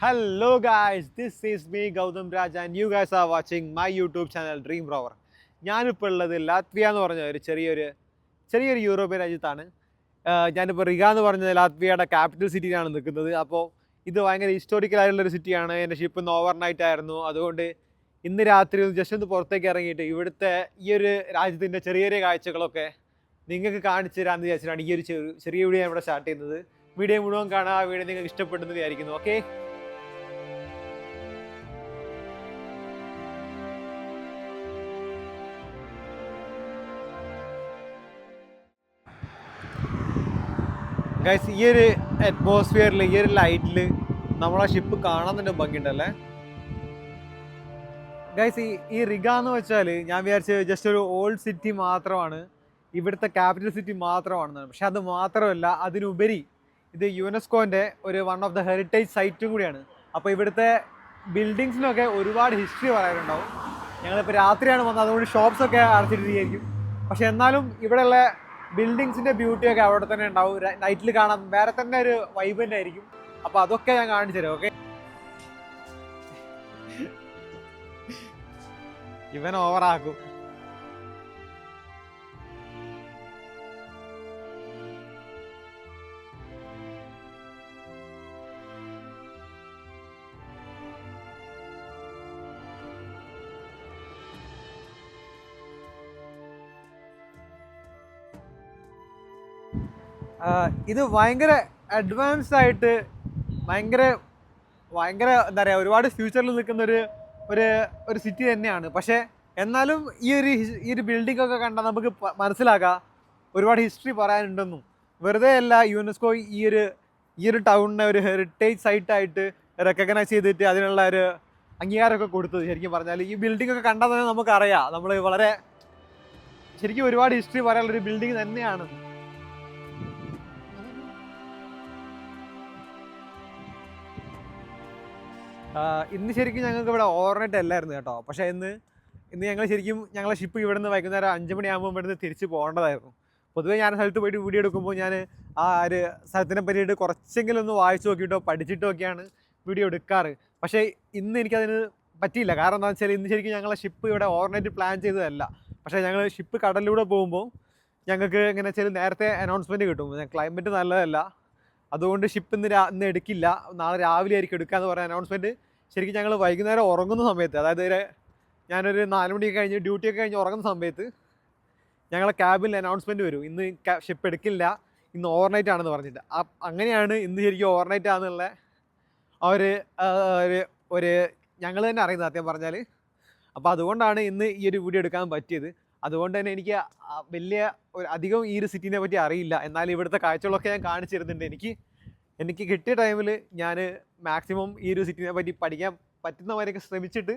Hello guys, this is me Gautam Raj and you guys are watching my YouTube channel Dream Rover. ഞാനിപ്പോൾ ഉള്ളത് ലാത്വിയ എന്ന് പറഞ്ഞ ഒരു ചെറിയൊരു ചെറിയൊരു യൂറോപ്യൻ രാജ്യത്താണ്. ഞാനിപ്പോൾ റിഗ എന്ന് പറഞ്ഞ ലാത്വിയയുടെ ക്യാപിറ്റൽ സിറ്റിയിലാണ് നിൽക്കുന്നത്. അപ്പോൾ ഇത് ഭയങ്കര ഹിസ്റ്റോറിക്കൽ ആയിട്ടുള്ളൊരു സിറ്റിയാണ് എന്റെ ഷിപ്പ് ഇന്ന് ഓവർ നൈറ്റ് ആയിരുന്നു. അതുകൊണ്ട് ഇന്ന് രാത്രി ഒന്ന് ജസ്റ്റ് ഒന്ന് പുറത്തേക്ക് ഇറങ്ങിയിട്ട് ഇവിടുത്തെ ഈ ഒരു രാജ്യത്തിന്റെ ചെറിയ ചെറിയ കാഴ്ചകളൊക്കെ നിങ്ങൾക്ക് കാണിച്ചു തരാമെന്ന് വിചാരിച്ചിട്ടാണ് ഈ ഒരു ചെറിയ വീഡിയോ ഇവിടെ സ്റ്റാർട്ട് ചെയ്യുന്നത്. വീഡിയോ മുഴുവൻ കാണാം ആ വീഡിയോ നിങ്ങൾക്ക് ഇഷ്ടപ്പെടുന്നു വിചാരിക്കുന്നു. ഓക്കെ ഗൈസ് ഈ ഒരു അറ്റ്മോസ്ഫിയറിൽ ഈ ഒരു ലൈറ്റിൽ നമ്മളെ ഷിപ്പ് കാണാൻ തന്നെ ഭംഗിയുണ്ടല്ലേ? ഗൈസ് ഈ ഈ റിഗ എന്ന് വെച്ചാൽ ഞാൻ വിചാരിച്ച ജസ്റ്റ് ഒരു ഓൾഡ് സിറ്റി മാത്രമാണ്. ഇവിടുത്തെ ക്യാപിറ്റൽ സിറ്റി മാത്രമാണെന്നാണ്. പക്ഷെ അത് മാത്രമല്ല അതിനുപരി ഇത് യുനെസ്കോന്റെ ഒരു വൺ ഓഫ് ദ ഹെറിറ്റേജ് സൈറ്റും കൂടിയാണ്. അപ്പോൾ ഇവിടുത്തെ ബിൽഡിങ്സിനൊക്കെ ഒരുപാട് ഹിസ്റ്ററി പറയാനുണ്ടാവും ഞങ്ങളിപ്പോൾ രാത്രിയാണ് വന്നത് അതുകൊണ്ട് ഷോപ്സ് ഒക്കെ അടച്ചിട്ടിരിക്കും പക്ഷെ എന്നാലും ഇവിടെയുള്ള ബിൽഡിങ്സിന്റെ ബ്യൂട്ടി ഒക്കെ അവിടെ തന്നെ ഉണ്ടാവും. നൈറ്റിൽ കാണാൻ വേറെ തന്നെ ഒരു വൈബ് തന്നെ ആയിരിക്കും. അപ്പൊ അതൊക്കെ ഞാൻ കാണിച്ചു തരാം ഓക്കെ ഇവൻ ഓവറാക്കും ഇത് ഭയങ്കര അഡ്വാൻസ് ആയിട്ട് ഭയങ്കര ഭയങ്കര എന്താ പറയുക ഒരുപാട് ഫ്യൂച്ചറിൽ നിൽക്കുന്ന ഒരു ഒരു ഒരു സിറ്റി തന്നെയാണ്. പക്ഷേ എന്നാലും ഈ ഒരു ഈ ഒരു ബിൽഡിംഗ് ഒക്കെ കണ്ടാൽ നമുക്ക് മനസ്സിലാക്കാം ഒരുപാട് ഹിസ്റ്ററി പറയാനുണ്ടെന്നും. വെറുതെ അല്ല യുനെസ്കോ ഈ ഒരു ഈ ഒരു ടൗണിനെ ഒരു ഹെറിറ്റേജ് സൈറ്റായിട്ട് റെക്കഗ്നൈസ് ചെയ്തിട്ട് അതിനുള്ള ഒരു അംഗീകാരമൊക്കെ കൊടുത്തത്. ശരിക്കും പറഞ്ഞാൽ ഈ ബിൽഡിംഗ് ഒക്കെ കണ്ടാൽ തന്നെ നമുക്കറിയാം. നമ്മൾ വളരെ ശരിക്കും ഒരുപാട് ഹിസ്റ്ററി പറയാനുള്ള ഒരു ബിൽഡിംഗ് തന്നെയാണ്. ഇന്ന് ശരിക്കും ഞങ്ങൾക്ക് ഇവിടെ ഓവർനൈറ്റ് അല്ലായിരുന്നു കേട്ടോ. പക്ഷേ ഇന്ന് ഇന്ന് ഞങ്ങൾ ശരിക്കും ഞങ്ങളെ ഷിപ്പ് ഇവിടെ നിന്ന് വൈകുന്നേരം അഞ്ച് മണിയാകുമ്പോൾ ഇവിടുന്ന് തിരിച്ച് പോകേണ്ടതായിരുന്നു. പൊതുവേ ഞാൻ സ്ഥലത്ത് പോയിട്ട് വീഡിയോ എടുക്കുമ്പോൾ ഞാൻ ആ ഒരു സ്ഥലത്തിനെ പറ്റിയിട്ട് കുറച്ചെങ്കിലും ഒന്ന് വായിച്ചു നോക്കിയിട്ടോ പഠിച്ചിട്ടോ ഒക്കെയാണ് വീഡിയോ എടുക്കാറ്. പക്ഷേ ഇന്ന് എനിക്കതിന് പറ്റിയില്ല. കാരണം എന്താണെന്ന് വെച്ചാൽ ഇന്ന് ശരിക്കും ഞങ്ങളെ ഷിപ്പ് ഇവിടെ ഓവർനൈറ്റ് പ്ലാൻ ചെയ്തതല്ല. പക്ഷേ ഞങ്ങൾ ഷിപ്പ് കടലിലൂടെ പോകുമ്പോൾ ഞങ്ങൾക്ക് എങ്ങനെ വെച്ചാൽ നേരത്തെ അനൗൺസ്മെന്റ് കിട്ടും. ക്ലൈമറ്റ് നല്ലതല്ല. അതുകൊണ്ട് ഷിപ്പ് ഇന്ന് ഇന്ന് എടുക്കില്ല. നാളെ രാവിലെ ആയിരിക്കും എടുക്കുക എടുക്കാന്ന് പറയുന്ന അനൗൺസ്മെന്റ് ശരിക്കും ഞങ്ങൾ വൈകുന്നേരം ഉറങ്ങുന്ന സമയത്ത് അതായത് ഞാനൊരു നാല് മണിയൊക്കെ കഴിഞ്ഞ് ഡ്യൂട്ടിയൊക്കെ കഴിഞ്ഞ് ഉറങ്ങുന്ന സമയത്ത് ഞങ്ങളെ ക്യാബിൽ അനൗൺസ്മെന്റ് വരും. ഇന്ന് ഷിപ്പ് എടുക്കില്ല. ഇന്ന് ഓവർനൈറ്റ് ആണെന്ന് പറഞ്ഞിട്ട്. അങ്ങനെയാണ് ഇന്ന് ശരിക്കും ഓവർനൈറ്റ് ആണെന്നുള്ള ആ, ഒരു ഒരു ഞങ്ങൾ തന്നെ അറിയുന്നത് സത്യം പറഞ്ഞാൽ അപ്പോൾ അതുകൊണ്ടാണ് ഇന്ന് ഈ ഒരു വീഡിയോ എടുക്കാൻ പറ്റിയത്. അതുകൊണ്ട് തന്നെ എനിക്ക് വലിയ ഒരു അധികം ഈ ഒരു സിറ്റീനെ പറ്റി അറിയില്ല. എന്നാൽ ഇവിടുത്തെ കാഴ്ചകളൊക്കെ ഞാൻ കാണിച്ചിരുന്നുണ്ട് എനിക്ക് എനിക്ക് കിട്ടിയ ടൈമിൽ ഞാൻ മാക്സിമം ഈ ഒരു സിറ്റിനെ പറ്റി പഠിക്കാൻ പറ്റുന്നവരൊക്കെ ശ്രമിച്ചിട്ട്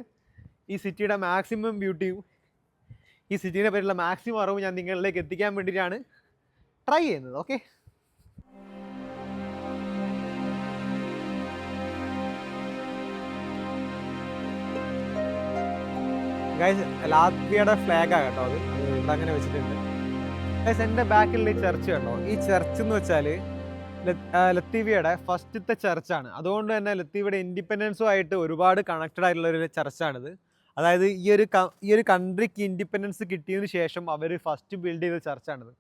ഈ സിറ്റിയുടെ മാക്സിമം ബ്യൂട്ടിയും ഈ സിറ്റിനെ പറ്റിയുള്ള മാക്സിമം അറിവ് ഞാൻ നിങ്ങളിലേക്ക് എത്തിക്കാൻ വേണ്ടിയിട്ടാണ് ട്രൈ ചെയ്യുന്നത് ഓക്കെ ഗൈസ് ലാത്വിയയുടെ ഫ്ലാഗാണ് കേട്ടോ അത്. അത് അങ്ങനെ വെച്ചിട്ടുണ്ട്. ഗൈസ് എന്റെ ബാക്കിലുള്ള ഈ ചർച്ച് കേട്ടോ ഈ ചർച്ച് എന്ന് വെച്ചാൽ ലത്തീവിയുടെ ഫസ്റ്റത്തെ ചർച്ചാണ്. അതുകൊണ്ട് തന്നെ ലത്തീവിയുടെ ഇൻഡിപെൻഡൻസുമായിട്ട് ഒരുപാട് കണക്റ്റഡ് ആയിട്ടുള്ള ഒരു ചർച്ചാണിത്. അതായത് ഈ ഒരു ഈ ഒരു കൺട്രിക്ക് ഇൻഡിപെൻഡൻസ് കിട്ടിയതിന് ശേഷം അവർ ഫസ്റ്റ് ബിൽഡ് ചെയ്ത ചർച്ചാണിത്.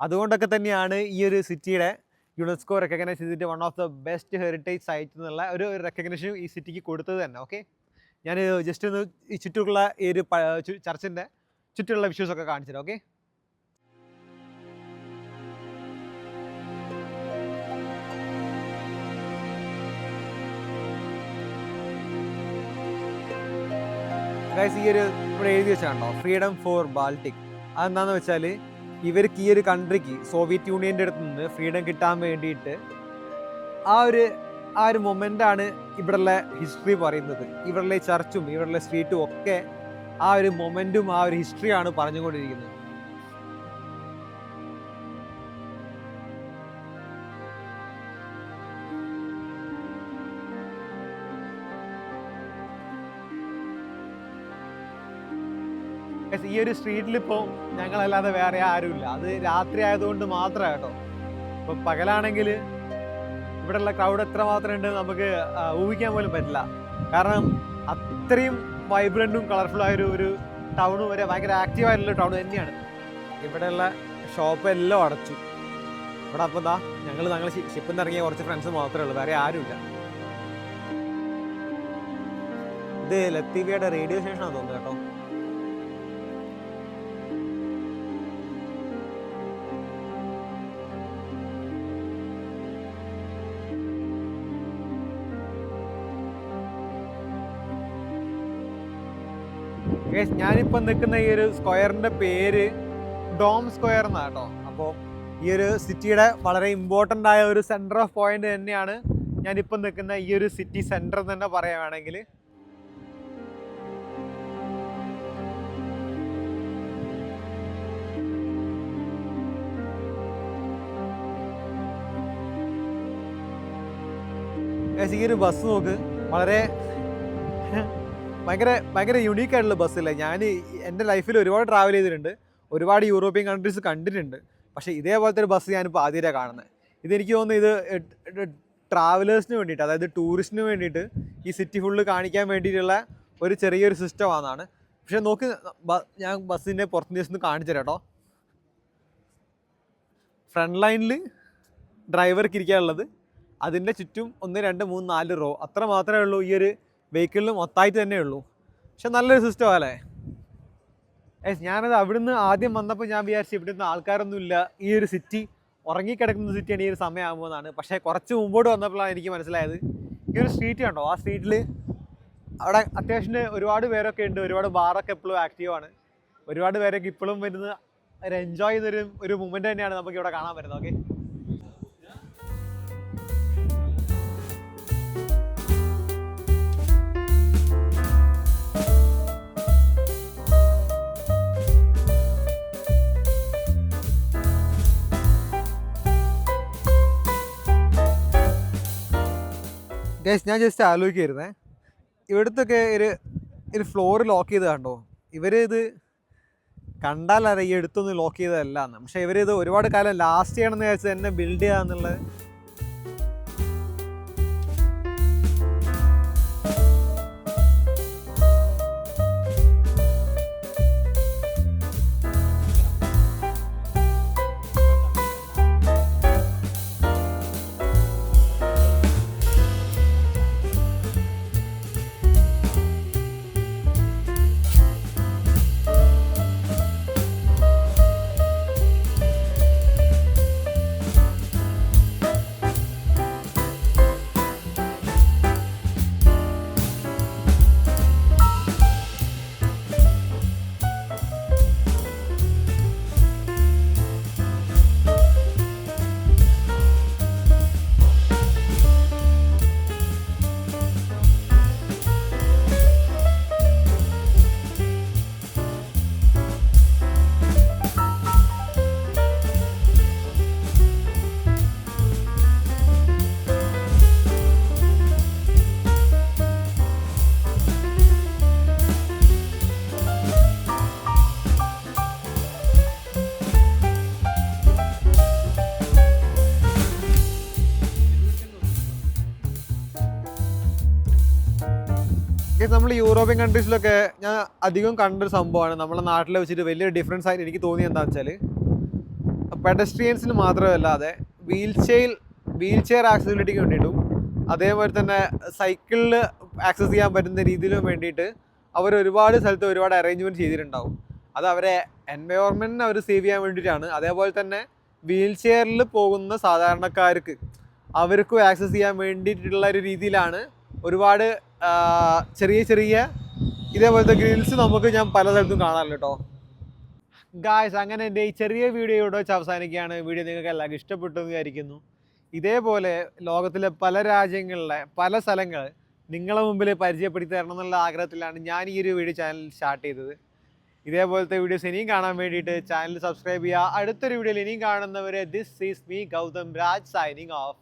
അതുകൊണ്ടൊക്കെ തന്നെയാണ് ഈ ഒരു സിറ്റിയുടെ യുനെസ്കോ റെക്കഗ്നൈസ് ചെയ്തിട്ട് one of the best heritage site എന്നുള്ള ഒരു റെക്കഗ്നേഷൻ ഈ സിറ്റിക്ക് കൊടുത്തത് തന്നെ ഓക്കെ ഞാൻ ജസ്റ്റ് ഒന്ന് ഈ ചുറ്റുമുള്ള ഈ ഒരു ചർച്ചിന്റെ ചുറ്റുമുള്ള വിഷ്യൂസൊക്കെ കാണിച്ചു തരാം ഓക്കെ ഗൈസ് ഈ ഒരു ഇവിടെ എഴുതി വെച്ചാണ്ടോ ഫ്രീഡം ഫോർ ബാൾട്ടിക് അതെന്താന്ന് വെച്ചാൽ ഇവർക്ക് ഈ ഒരു കൺട്രിക്ക് സോവിയറ്റ് യൂണിയന്റെ അടുത്ത് നിന്ന് ഫ്രീഡം കിട്ടാൻ വേണ്ടിയിട്ട് ആ ഒരു ആ ഒരു മൊമെന്റാണ് ഇവിടെയുള്ള ഹിസ്റ്ററി പറയുന്നത്. ഈ ചർച്ചും ഇവിടെയുള്ള സ്ട്രീറ്റും ഒക്കെ ആ ഒരു മൊമെന്റും ആ ഒരു ഹിസ്റ്ററിയാണ് പറഞ്ഞുകൊണ്ടിരിക്കുന്നത്. ഒരു സ്ട്രീറ്റിൽ ഇപ്പോൾ ഞങ്ങളല്ലാതെ വേറെ ആരുമില്ല. അത് രാത്രി ആയതുകൊണ്ട് മാത്രമാണ് കേട്ടോ. ഇപ്പോൾ പകലാണെങ്കിൽ ഇവിടെയുള്ള ക്രൗഡ് എത്രമാത്രം ഉണ്ട് നമുക്ക് ഊഹിക്കാൻ പോലും പറ്റില്ല. കാരണം അത്രയും വൈബ്രന്റും കളർഫുൾ ആയൊരു ഒരു ടൗണും വരെ ഭയങ്കര ആക്റ്റീവ് ആയിട്ടുള്ള ടൗൺ തന്നെയാണ്. ഇവിടെയുള്ള ഷോപ്പ് എല്ലാം അടച്ചു. ഇവിടെ അപ്പം എന്താ ഞങ്ങൾ ഞങ്ങൾ ഷിപ്പിൽ നിന്ന് ഇറങ്ങിയ കുറച്ച് ഫ്രണ്ട്സ് മാത്രമേ ഉള്ളൂ. വേറെ ആരുമില്ല. ഇത് ലത്തീവിയുടെ റേഡിയോ സ്റ്റേഷനാണ് തോന്നുന്നു കേട്ടോ. Guys, ഞാനിപ്പോൾ നിൽക്കുന്ന ഈ ഒരു സ്ക്വയറിന്റെ പേര് ഡോം സ്ക്വയർ എന്നാണ് കേട്ടോ. അപ്പോൾ ഈ ഒരു സിറ്റിയുടെ വളരെ ഇമ്പോർട്ടന്റ് ആയ ഒരു സെന്റർ ഓഫ് പോയിന്റ് തന്നെയാണ് ഞാനിപ്പോൾ നിൽക്കുന്ന ഈ ഒരു സിറ്റി സെന്റർ തന്നെ പറയുകയാണെങ്കിൽ ഈ ഒരു ബസ് നോക്ക്. വളരെ ഭയങ്കര ഭയങ്കര യുണീക്ക് ആയിട്ടുള്ള ബസ്സില്ല ഞാൻ എന്റെ ലൈഫിൽ ഒരുപാട് ട്രാവൽ ചെയ്തിട്ടുണ്ട്. ഒരുപാട് യൂറോപ്യൻ കൺട്രീസ് കണ്ടിട്ടുണ്ട്. പക്ഷേ ഇതേപോലത്തെ ഒരു ബസ് ഞാനിപ്പോൾ ആദ്യമായിട്ടാണ് കാണുന്നത്. ഇതെനിക്ക് തോന്നുന്നു ഇത് ട്രാവലേഴ്സിന് വേണ്ടിയിട്ട് അതായത് ടൂറിസ്റ്റിന് വേണ്ടിയിട്ട് ഈ സിറ്റി ഫുള്ള് കാണിക്കാൻ വേണ്ടിയിട്ടുള്ള ഒരു ചെറിയൊരു സിസ്റ്റം ആണെന്നാണ്. പക്ഷെ നോക്കി ഞാൻ ബസ്സിന്റെ പുറത്തുനിന്ന് ജസ്റ്റ് ഒന്ന് കാണിച്ചു കേട്ടോ ഫ്രണ്ട് ലൈനിൽ ഡ്രൈവർക്ക് ഇരിക്കാനുള്ളത്. അതിന്റെ ചുറ്റും ഒന്ന് രണ്ട് മൂന്ന് നാല് റോ അത്ര മാത്രമേ ഉള്ളൂ ഈ ഒരു വെഹിക്കിളിൽ ഒത്തായിട്ട് തന്നെ ഉള്ളൂ. പക്ഷെ നല്ലൊരു സിസ്റ്റം അല്ലേ ഏസ് ഞാനത് അവിടുന്ന് ആദ്യം വന്നപ്പോൾ ഞാൻ വിചാരിച്ചു ഇവിടുന്ന് ആൾക്കാരൊന്നുമില്ല ഈ ഒരു സിറ്റി ഉറങ്ങിക്കിടക്കുന്ന സിറ്റിയാണ് ഈ ഒരു സമയമാകുമ്പോൾ എന്നാണ്. പക്ഷേ കുറച്ച് മുമ്പോട്ട് വന്നപ്പോഴാണ് എനിക്ക് മനസ്സിലായത്. ഈ ഒരു സ്ട്രീറ്റ് കണ്ടോ? ആ സ്ട്രീറ്റിൽ അവിടെ അത്യാവശ്യം ഒരുപാട് പേരൊക്കെ ഉണ്ട്. ഒരുപാട് ബാറൊക്കെ എപ്പോഴും ആക്റ്റീവാണ് ഒരുപാട് പേരൊക്കെ ഇപ്പോഴും വരുന്ന ഒരു എൻജോയ് ചെയ്യുന്ന ഒരു മൂമെന്റ് തന്നെയാണ് നമുക്ക് ഇവിടെ കാണാൻ പറ്റുന്നത്. ഓക്കെ ഗൈസ് ഞാൻ ജസ്റ്റ് ആലോചിക്കായിരുന്നേ ഇവിടുത്തൊക്കെ ഒരു ഒരു ഫ്ലോർ ലോക്ക് ചെയ്ത് കണ്ടോ? ഇവർ ഇത് കണ്ടാലറിയാം ഈ എടുത്തൊന്നും ലോക്ക് ചെയ്തതല്ല എന്ന് പക്ഷെ ഇവരിത് ഒരുപാട് കാലം ലാസ്റ്റ് ചെയ്യണമെന്ന് വിചാരിച്ചത് എന്നെ ബിൽഡ് ചെയ്യാന്നുള്ളത് യൂറോപ്യൻ കൺട്രീസിലൊക്കെ ഞാൻ അധികം കണ്ടൊരു സംഭവമാണ്. നമ്മുടെ നാട്ടിലെ വെച്ചിട്ട് വലിയൊരു ഡിഫറൻസ് ആയിട്ട് എനിക്ക് തോന്നിയത് എന്താണെന്ന് വെച്ചാൽ പെഡസ്ട്രിയൻസിന് മാത്രമല്ലാതെ വീൽ ചെയർ വീൽ ചെയർ ആക്സസിബിലിറ്റിക്ക് വേണ്ടിയിട്ടും അതേപോലെ തന്നെ സൈക്കിളിൽ ആക്സസ് ചെയ്യാൻ പറ്റുന്ന രീതിയിലും വേണ്ടിയിട്ട് അവർ ഒരുപാട് സ്ഥലത്ത് ഒരുപാട് അറേഞ്ച്മെന്റ് ചെയ്തിട്ടുണ്ടാവും. അത് അവരെ എൻവയോൺമെന്റിനെ അവർ സേവ് ചെയ്യാൻ വേണ്ടിയിട്ടാണ്. അതേപോലെ തന്നെ വീൽ ചെയറിൽ പോകുന്ന സാധാരണക്കാർക്ക് അവർക്കും ആക്സസ് ചെയ്യാൻ വേണ്ടിയിട്ടുള്ള ഒരു രീതിയിലാണ് ഒരുപാട് ചെറിയ ചെറിയ ഇതേപോലത്തെ ഗ്രിൽസ് നമുക്ക് ഞാൻ പലതരത്തും കാണാറുണ്ട് കേട്ടോ ഗായ്സ് അങ്ങനെ എന്റെ ഈ ചെറിയ വീഡിയോ ഇവിടെ വെച്ച് അവസാനിക്കുകയാണ്. വീഡിയോ നിങ്ങൾക്ക് എല്ലാവർക്കും ഇഷ്ടപ്പെട്ടു എന്ന് വിചാരിക്കുന്നു. ഇതേപോലെ ലോകത്തിലെ പല രാജ്യങ്ങളിലെ പല സ്ഥലങ്ങൾ നിങ്ങളെ മുമ്പിൽ പരിചയപ്പെടുത്തി തരണം എന്നുള്ള ആഗ്രഹത്തിലാണ് ഞാൻ ഈ ഒരു വീഡിയോ ചാനൽ സ്റ്റാർട്ട് ചെയ്തത്. ഇതേപോലത്തെ വീഡിയോസ് ഇനിയും കാണാൻ വേണ്ടിയിട്ട് ചാനൽ സബ്സ്ക്രൈബ് ചെയ്യുക. അടുത്തൊരു വീഡിയോയിൽ ഇനിയും കാണുന്നവരെ this is me Gautam Raj signing off